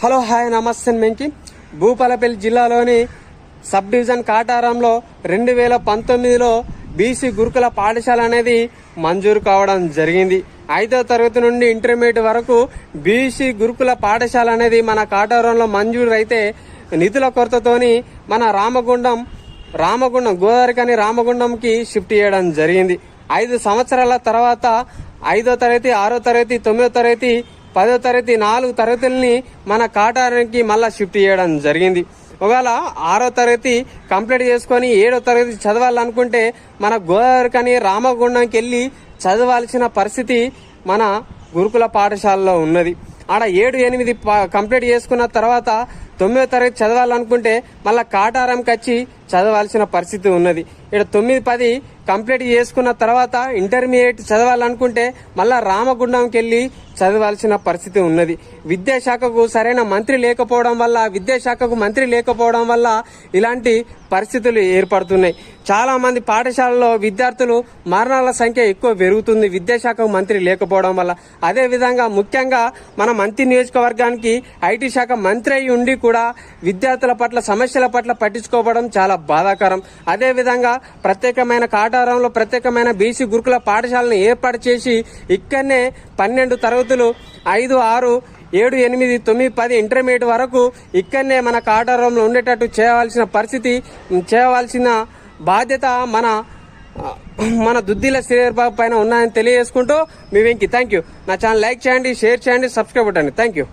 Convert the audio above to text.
Hello hi నమస్తే మెంకి. భూపాలపల్లి జిల్లాలోని sub division కాటారంలో రెండు వేల పంతొమ్మిదిలో బీసీ గురుకుల పాఠశాల అనేది మంజూరు కావడం జరిగింది. ఐదో తరగతి నుండి ఇంటర్మీడియట్ వరకు బీసీ గురుకుల పాఠశాల అనేది మన కాటారంలో మంజూరు అయితే నిధుల కొరతతోని మన రామగుండం రామగుండం గోదావరి కానీ రామగుండంకి షిఫ్ట్ చేయడం జరిగింది. ఐదు సంవత్సరాల తర్వాత ఐదో తరగతి ఆరో తరగతి తొమ్మిదో తరగతి పదో తరగతి నాలుగు తరగతుల్ని మన కాటారానికి మళ్ళా షిఫ్ట్ చేయడం జరిగింది. ఒకవేళ ఆరో తరగతి కంప్లీట్ చేసుకొని ఏడో తరగతి చదవాలనుకుంటే మన గోదావరికని రామగుండంకి వెళ్ళి చదవాల్సిన పరిస్థితి మన గురుకుల పాఠశాలలో ఉన్నది. ఆడ ఏడు ఎనిమిది ప- కంప్లీట్ చేసుకున్న తర్వాత తొమ్మిదో తరగతి చదవాలనుకుంటే మళ్ళీ కాటారంకి వచ్చి చదవాల్సిన పరిస్థితి ఉన్నది. ఇక్కడ తొమ్మిది పది కంప్లీట్ చేసుకున్న తర్వాత ఇంటర్మీడియట్ చదవాలనుకుంటే మళ్ళా రామగుండంకి వెళ్ళి చదవాల్సిన పరిస్థితి ఉన్నది. విద్యాశాఖకు సరైన మంత్రి లేకపోవడం వల్ల విద్యాశాఖకు మంత్రి లేకపోవడం వల్ల ఇలాంటి పరిస్థితులు ఏర్పడుతున్నాయి. చాలా మంది పాఠశాలలో విద్యార్థులు మరణాల సంఖ్య ఎక్కువ పెరుగుతుంది విద్యాశాఖకు మంత్రి లేకపోవడం వల్ల. అదే విధంగా ముఖ్యంగా మన మంత్రి నియోజకవర్గానికి ఐటీ శాఖ మంత్రి అయి ఉండి కూడా విద్యార్థుల పట్ల సమస్యల పట్ల పట్టించుకోవడం చాలా బాధాకరం. అదేవిధంగా ప్రత్యేకమైన కాట కాటారంలో ప్రత్యేకమైన బీసీ గురుకుల పాఠశాలను ఏర్పాటు చేసి ఇక్కడనే పన్నెండు తరగతులు ఐదు ఆరు ఏడు ఎనిమిది తొమ్మిది పది ఇంటర్మీడియట్ వరకు ఇక్కడనే మన కాటారంలో ఉండేటట్టు చేయవలసిన పరిస్థితి చేయవలసిన బాధ్యత మన మన దుద్దిల శ్రీధర్ బాబు పైన ఉన్నాయని తెలియజేసుకుంటూ మీ వెంకి. థ్యాంక్ యూ నా ఛానల్ లైక్ చేయండి షేర్ చేయండి సబ్స్క్రైబ్ అవ్వండి థ్యాంక్ యూ